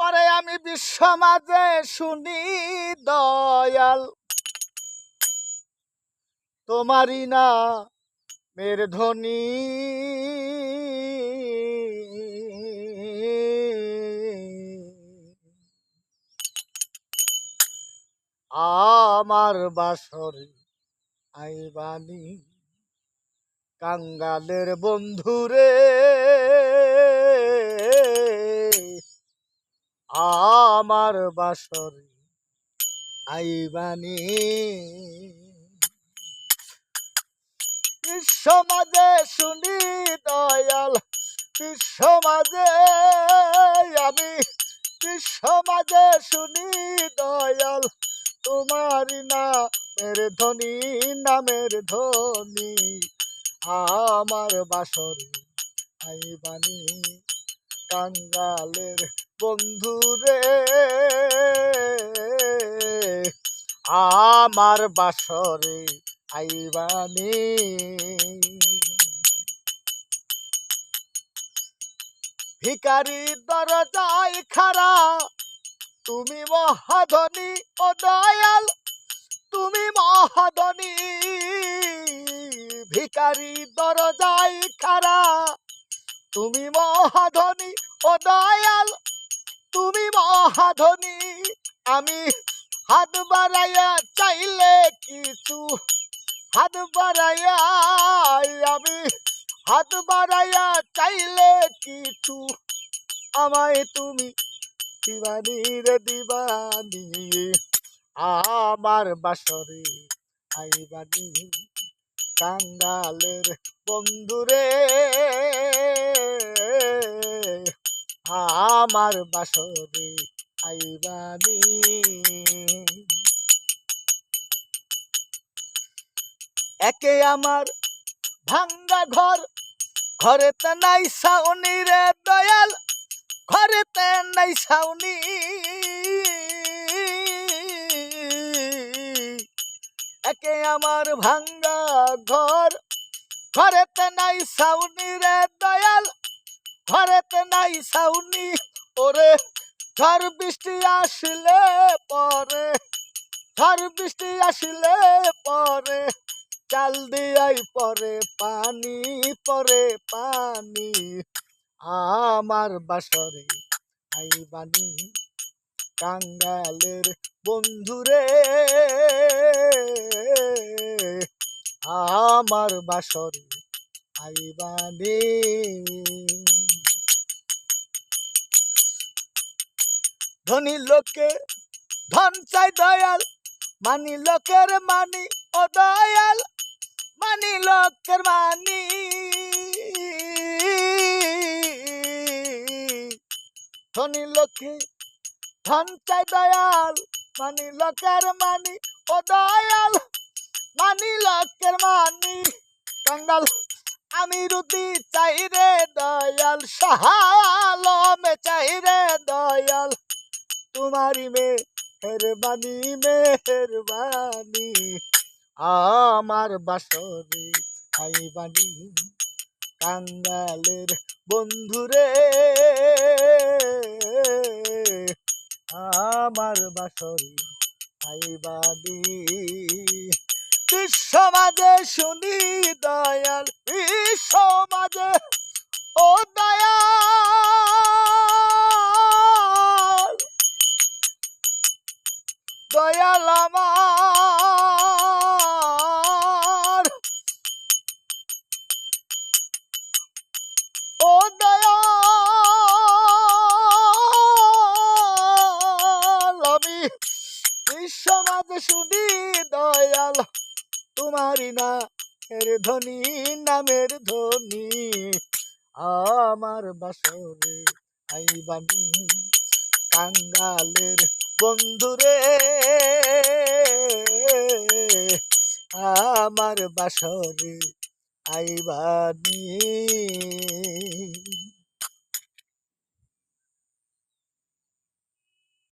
পরে আমি বিশ্ব মাঝে শুনি, দয়াল। তোমারই না মের ধ্বনি। আমার বাসরে আইবানি, কাঙ্গালের বন্ধুরে। আমার বাসরে আইবানি। মাঝে শুনি দয়াল মাঝে আমি। মাঝে শুনি দয়াল, তোমারই নামের ধ্বনি নামের ধ্বনি। আমার বাসরে আইবানি। কাঙ্গালের বন্ধুরে আমার বাসরে আইবানি ভিকারি দরজায় খারা তুমি মহাধনী ও দয়াল, তুমি মহাধনী। ভিকারি দরজায় খারা তুমি মহাধনী ও দয়াল, তুমি মহাধনী, আমি হাত বাড়াইয়া চাইলে কিছু। হাত বাড়াইয়া, আমি হাত বাড়াইয়া চাইলে কিছু। আমায় তুমি দিবানি রে দিবানি, আমার বাসরে আইবানি। কাঙ্গালের বন্ধুরে আমার বাসরে আইবানি একে আমার ভাঙ্গা ঘর, ঘরেতে নাই সাউনি রে দয়াল, ঘরেতে নাই সাউনি একে আমার ভাঙ্গা ঘর, ঘরেতে নাই সাউনি রে দয়াল, ঘরেতে নাই সাউনি ওরে, ঝড় বৃষ্টি আসলে পরে, ঝড় বৃষ্টি আসলে পরে চাল দিয়াই পরে, পানি পরে, পানি আমার বাসরে আইবানি কাঙ্গালের বন্ধুরে। আমার বাসরে আইবানি ধনী লোকে ধন চাই দয়াল, মানি লোকের মানি ও দয়াল মানি লোকের মানি ধনী লোকে ধন চাই দয়াল, মানি লোকের মানি ও দয়াল মানি লোকের মানি কাঙ্গাল। আমি রুদি চাই রে দয়াল সাহালমে চাই রে দয়াল। তোমারি মেহরবানি মেহরবানি আমার বাসরে আইবানি কাঙ্গালের বন্ধুরে। আমার বাসরে আইবানি মাঝে শুনি দয়াল মাঝে, ও দয়াল। দয়াল আমার। ও দয়াল, আমি বিশ্ব মাঝে শুনি দয়াল, তোমারই না এর ধ্বনি, নামের ধ্বনি। আমার বাসরে আইবানি, কাঙ্গালের বন্ধুরে আমার বাসরে আইবানি